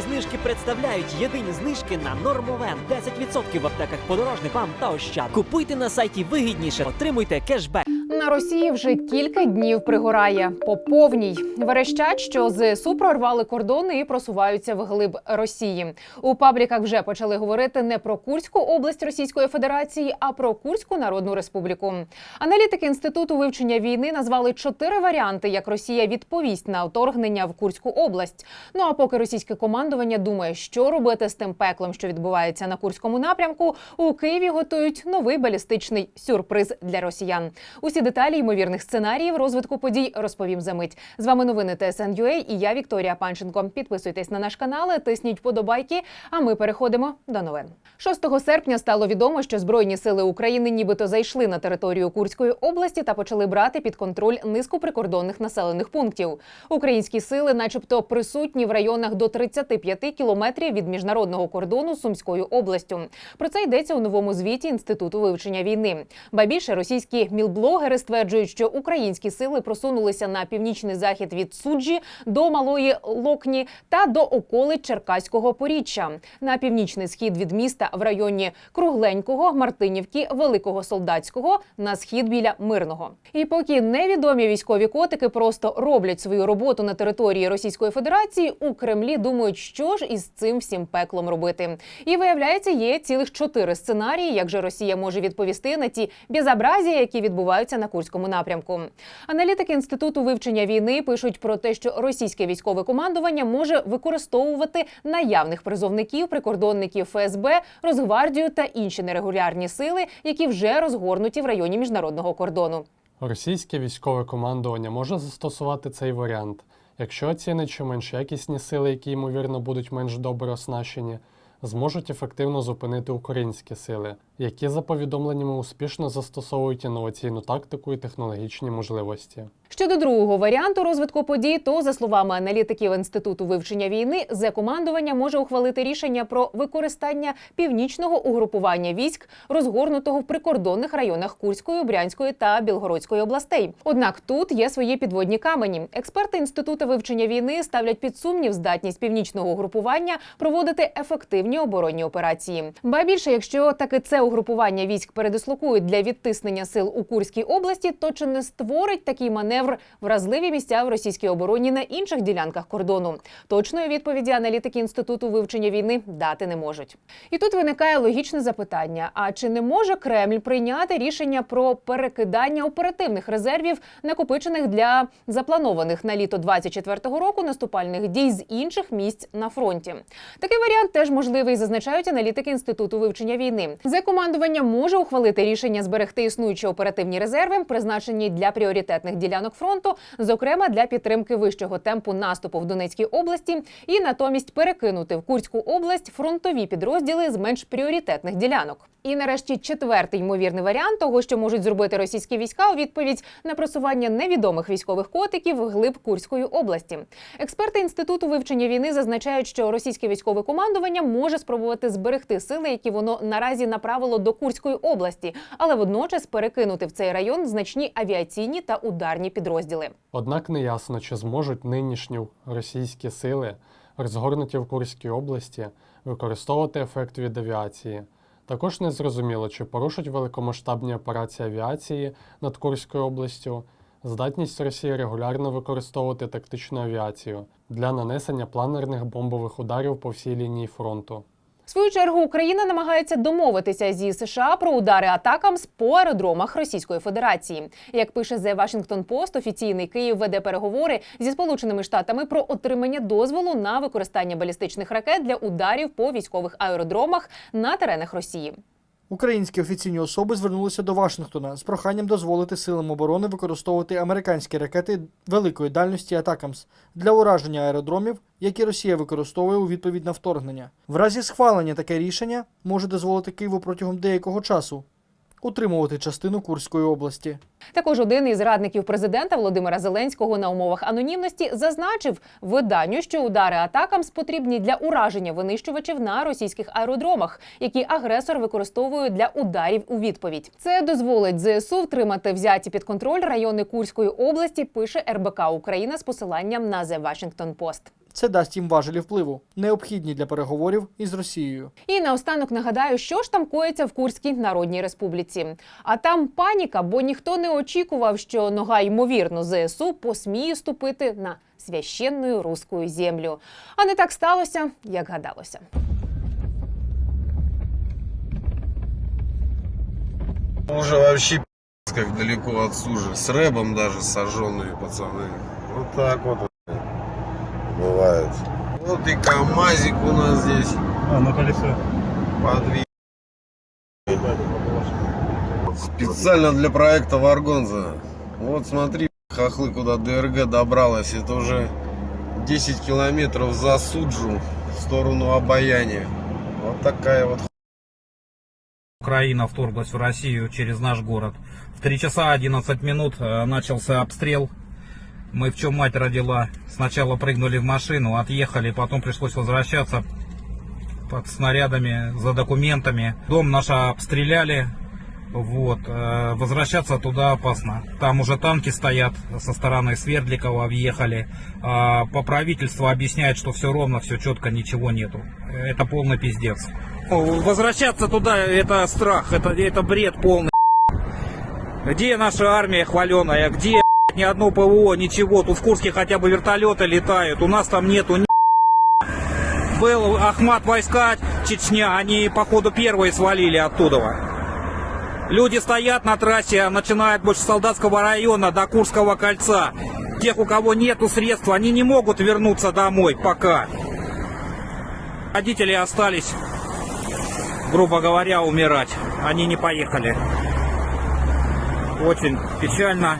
Знижки представляють єдині знижки на Нормовен. 10% в аптеках подорожник вам та ощад. Купуйте на сайті вигідніше, отримуйте кешбек. На Росії вже кілька днів пригорає по повній. Верещать, що ЗСУ прорвали кордони і просуваються вглиб Росії. У пабліках вже почали говорити не про Курську область Російської Федерації, а про Курську Народну Республіку. Аналітики інституту вивчення війни назвали чотири варіанти, як Росія відповість на вторгнення в Курську область. Ну а поки російське командування думає, що робити з тим пеклом, що відбувається на Курському напрямку, у Києві готують новий балістичний сюрприз для росіян. Усі деталі ймовірних сценаріїв розвитку подій розповім за мить. З вами новини ТСН.UA і я Вікторія Панченко. Підписуйтесь на наш канал, тисніть вподобайки. А ми переходимо до новин. 6 серпня стало відомо, що збройні сили України нібито зайшли на територію Курської області та почали брати під контроль низку прикордонних населених пунктів. Українські сили, начебто, присутні в районах до 35 кілометрів від міжнародного кордону з Сумською областю. Про це йдеться у новому звіті інституту вивчення війни. Ба більше російські мілблогери стверджують, що українські сили просунулися на північний захід від суджі до малої Локні та до околиць Черкаського поріччя на північний схід від міста в районі Кругленького, Мартинівки, Великого Солдатського на схід біля Мирного. І поки невідомі військові котики просто роблять свою роботу на території Російської Федерації, у Кремлі думають, що ж із цим всім пеклом робити. І виявляється, є цілих чотири сценарії, як же Росія може відповісти на ті безобразія, які відбуваються на Курському напрямку. Аналітики інституту вивчення війни пишуть про те, що російське військове командування може використовувати наявних призовників, прикордонників ФСБ, Росгвардію та інші нерегулярні сили, які вже розгорнуті в районі міжнародного кордону. Російське військове командування може застосувати цей варіант, якщо оцінить, що менш якісні сили, які ймовірно будуть менш добре оснащені, зможуть ефективно зупинити українські сили, які за повідомленнями успішно застосовують інноваційну тактику і технологічні можливості. Щодо другого варіанту розвитку подій, то за словами аналітиків інституту вивчення війни, зе командування може ухвалити рішення про використання північного угрупування військ, розгорнутого в прикордонних районах Курської, Брянської та Білгородської областей. Однак тут є свої підводні камені. Експерти інституту вивчення війни ставлять під сумнів здатність північного угрупування проводити ефективні оборонні операції. Ба більше, якщо таки це угрупування військ передислокують для відтиснення сил у Курській області, то чи не створить такий маневр вразливі місця в російській обороні на інших ділянках кордону? Точної відповіді аналітики інституту вивчення війни дати не можуть. І тут виникає логічне запитання: а чи не може Кремль прийняти рішення про перекидання оперативних резервів, накопичених для запланованих на літо 24-го року наступальних дій з інших місць на фронті? Такий варіант теж можливий, зазначають аналітики інституту вивчення війни. За командування може ухвалити рішення зберегти існуючі оперативні резерви, призначені для пріоритетних ділянок фронту, зокрема для підтримки вищого темпу наступу в Донецькій області, і натомість перекинути в Курську область фронтові підрозділи з менш пріоритетних ділянок. І нарешті четвертий ймовірний варіант того, що можуть зробити російські війська у відповідь на просування невідомих військових котиків глиб Курської області. Експерти інституту вивчення війни зазначають, що російське військове командування може спробувати зберегти сили, які воно наразі направило до Курської області, але водночас перекинути в цей район значні авіаційні та ударні підрозділи. Однак неясно, чи зможуть нинішні російські сили, розгорнуті в Курській області, використовувати ефект від авіації. Також не зрозуміло, чи порушать великомасштабні операції авіації над Курською областю, здатність Росії регулярно використовувати тактичну авіацію для нанесення планерних бомбових ударів по всій лінії фронту. В свою чергу Україна намагається домовитися зі США про удари атакам по аеродромах Російської Федерації. Як пише The Washington Post, офіційний Київ веде переговори зі Сполученими Штатами про отримання дозволу на використання балістичних ракет для ударів по військових аеродромах на теренах Росії. Українські офіційні особи звернулися до Вашингтона з проханням дозволити силам оборони використовувати американські ракети великої дальності Атакамс для ураження аеродромів, які Росія використовує у відповідь на вторгнення. В разі схвалення таке рішення може дозволити Києву протягом деякого часу утримувати частину Курської області. Також один із радників президента Володимира Зеленського на умовах анонімності зазначив виданню, що удари атакам потрібні для ураження винищувачів на російських аеродромах, які агресор використовує для ударів у відповідь. Це дозволить ЗСУ втримати взяті під контроль райони Курської області. Пише РБК Україна з посиланням на The Washington Post. Це дасть їм важелі впливу, необхідні для переговорів із Росією. І наостанок нагадаю, що ж там коїться в Курській Народній Республіці. А там паніка, бо ніхто не очікував, що нога ймовірно ЗСУ посміє ступити на священну руську землю. А не так сталося, як гадалося. Уже вообще пи***ц, как далеко от сужи. С рэбом даже сожженные пацаны. Вот так вот Бывает. Вот и КамАЗик у нас здесь А, на колесо. подвиг. Специально для проекта Варгонза. Вот смотри, хохлы, куда ДРГ добралась. Это уже 10 километров за Суджу в сторону Обаяния. Вот такая вот Украина вторглась в Россию через наш город. В 3 часа 11 минут э, начался обстрел. Мы в чем мать родила. Сначала прыгнули в машину, отъехали, потом пришлось возвращаться под снарядами за документами. Дом наш обстреляли. Вот, э, возвращаться туда опасно. Там уже танки стоят со стороны Свердликова, въехали. А по правительству объясняют, что все ровно, все четко, ничего нету. Это полный пиздец. Возвращаться туда это страх, это, это бред полный. Где наша армия хваленая? Где ни одно ПВО, ничего? Тут в Курске хотя бы вертолеты летают, у нас там нету ни Был Ахмат войска Чечня, они походу первые свалили оттуда. Люди стоят на трассе, начиная от больше солдатского района до Курского кольца. Тех, у кого нету средств, они не могут вернуться домой пока. Родители остались, грубо говоря, умирать. Они не поехали. Очень печально.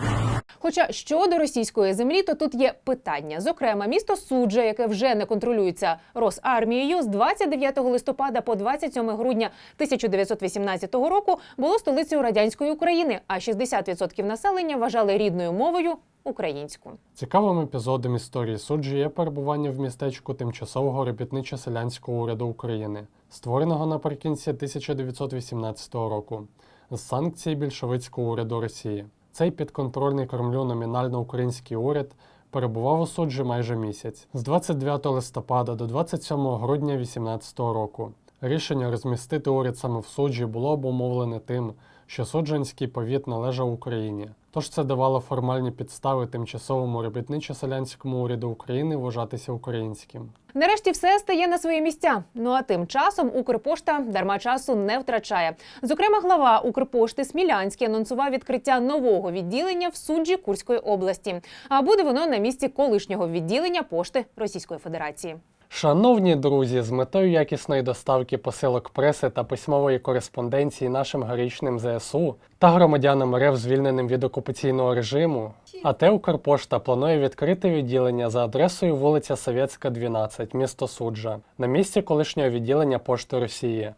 Хоча щодо російської землі, то тут є питання. Зокрема, місто Суджа, яке вже не контролюється Росармією, з 29 листопада по 27 грудня 1918 року було столицею радянської України, а 60% населення вважали рідною мовою українську. Цікавим епізодом історії суджі є перебування в містечку тимчасового робітничо-селянського уряду України, створеного наприкінці 1918 року з санкцій більшовицького уряду Росії. Цей підконтрольний Кремлю номінально український уряд перебував у суджі майже місяць з 29 листопада до 27 грудня 18 року. Рішення розмістити уряд саме в суджі було обумовлене тим, що суджанський повіт належав Україні. Тож це давало формальні підстави тимчасовому робітничо-селянському уряду України вважатися українським. Нарешті все стає на свої місця. Ну а тим часом Укрпошта дарма часу не втрачає. Зокрема, глава Укрпошти Смілянський анонсував відкриття нового відділення в суджі Курської області. А буде воно на місці колишнього відділення пошти Російської Федерації. Шановні друзі, з метою якісної доставки посилок преси та письмової кореспонденції нашим героїчним ЗСУ та громадянам РФ, звільненим від окупаційного режиму, АТ Укрпошта планує відкрити відділення за адресою вулиця Совєтська, 12, місто Суджа, на місці колишнього відділення Пошти Росії.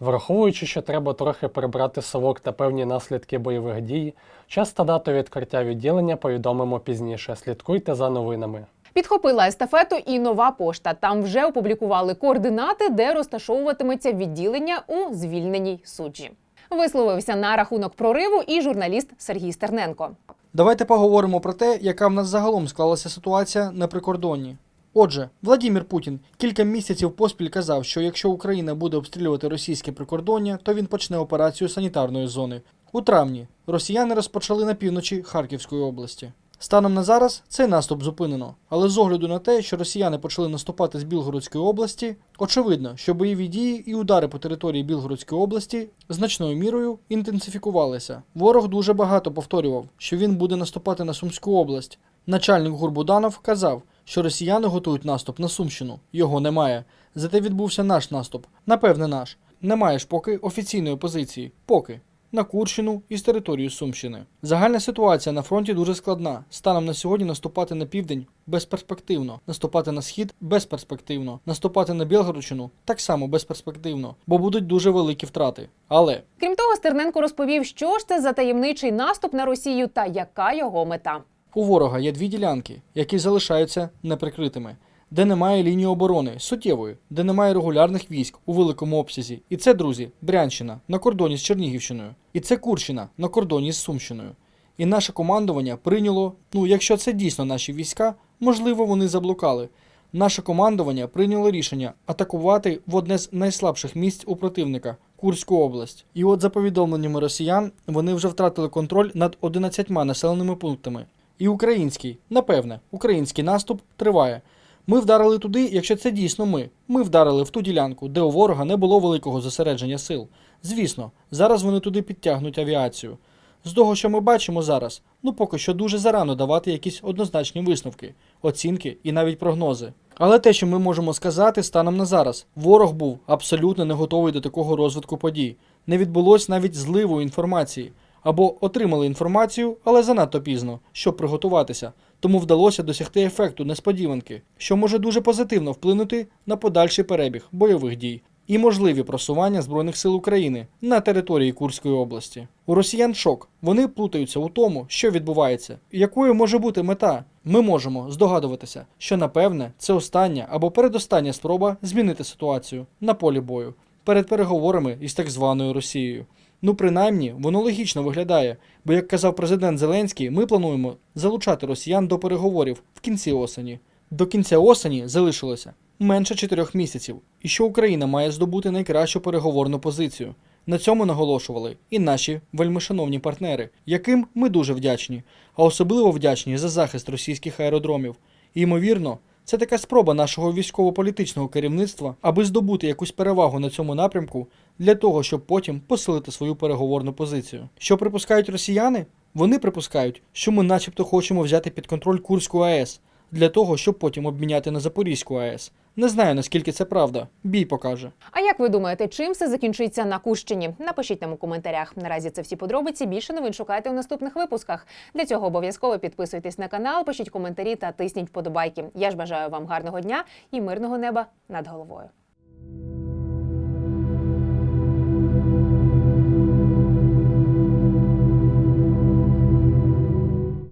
Враховуючи, що треба трохи прибрати совок та певні наслідки бойових дій, час та дату відкриття відділення повідомимо пізніше. Слідкуйте за новинами. Підхопила естафету і нова пошта. Там вже опублікували координати, де розташовуватиметься відділення у звільненій суджі. Висловився на рахунок прориву і журналіст Сергій Стерненко. Давайте поговоримо про те, яка в нас загалом склалася ситуація на прикордонні. Отже, Владімір Путін кілька місяців поспіль казав, що якщо Україна буде обстрілювати російське прикордоння, то він почне операцію санітарної зони. У травні росіяни розпочали на півночі Харківської області. Станом на зараз цей наступ зупинено, але з огляду на те, що росіяни почали наступати з Білгородської області, очевидно, що бойові дії і удари по території Білгородської області значною мірою інтенсифікувалися. Ворог дуже багато повторював, що він буде наступати на Сумську область. Начальник Гурбуданов казав, що росіяни готують наступ на Сумщину. Його немає. Зате відбувся наш наступ. Напевне, наш. Немає ж поки офіційної позиції. Поки. На Курщину і з території Сумщини. Загальна ситуація на фронті дуже складна. Станом на сьогодні наступати на південь безперспективно, наступати на схід безперспективно, наступати на Білгородщину так само безперспективно, бо будуть дуже великі втрати. Але Крім того, Стерненко розповів, що ж це за таємничий наступ на Росію та яка його мета. у ворога є дві ділянки, які залишаються неприкритими, де немає лінії оборони суттєвої, де немає регулярних військ у великому обсязі. І це, друзі, Брянщина на кордоні з Чернігівщиною, і це Курщина на кордоні з Сумщиною. І наше командування прийняло, ну якщо це дійсно наші війська, можливо, вони заблукали. Наше командування прийняло рішення атакувати в одне з найслабших місць у противника Курську область. І от за повідомленнями росіян, вони вже втратили контроль над 11 населеними пунктами. І український, напевне, український наступ триває. Ми вдарили туди, якщо це дійсно ми. Ми вдарили в ту ділянку, де у ворога не було великого зосередження сил. Звісно, зараз вони туди підтягнуть авіацію. З того, що ми бачимо зараз, ну поки що дуже зарано давати якісь однозначні висновки, оцінки і навіть прогнози. Але те, що ми можемо сказати станом на зараз, ворог був абсолютно не готовий до такого розвитку подій. Не відбулось навіть зливу інформації. Або отримали інформацію, але занадто пізно, щоб приготуватися. Тому вдалося досягти ефекту несподіванки, що може дуже позитивно вплинути на подальший перебіг бойових дій і можливі просування Збройних сил України на території Курської області. У росіян шок. Вони плутаються у тому, що відбувається, якою може бути мета. Ми можемо здогадуватися, що напевне це остання або передостання спроба змінити ситуацію на полі бою перед переговорами із так званою Росією. Ну, принаймні, воно логічно виглядає, бо, як казав президент Зеленський, ми плануємо залучати росіян до переговорів в кінці осені. До кінця осені залишилося менше чотирьох місяців, і що Україна має здобути найкращу переговорну позицію. На цьому наголошували і наші вельмишановні партнери, яким ми дуже вдячні, а особливо вдячні за захист російських аеродромів. І, ймовірно, це така спроба нашого військово-політичного керівництва, аби здобути якусь перевагу на цьому напрямку для того, щоб потім посилити свою переговорну позицію. Що припускають росіяни? Вони припускають, що ми начебто хочемо взяти під контроль Курську АЕС для того, щоб потім обміняти на Запорізьку АЕС. Не знаю наскільки це правда. Бій покаже. А як ви думаєте, чим все закінчиться на Кущині? Напишіть нам у коментарях. Наразі це всі подробиці. Більше новин шукайте у наступних випусках. Для цього обов'язково підписуйтесь на канал, пишіть коментарі та тисніть вподобайки. Я ж бажаю вам гарного дня і мирного неба над головою.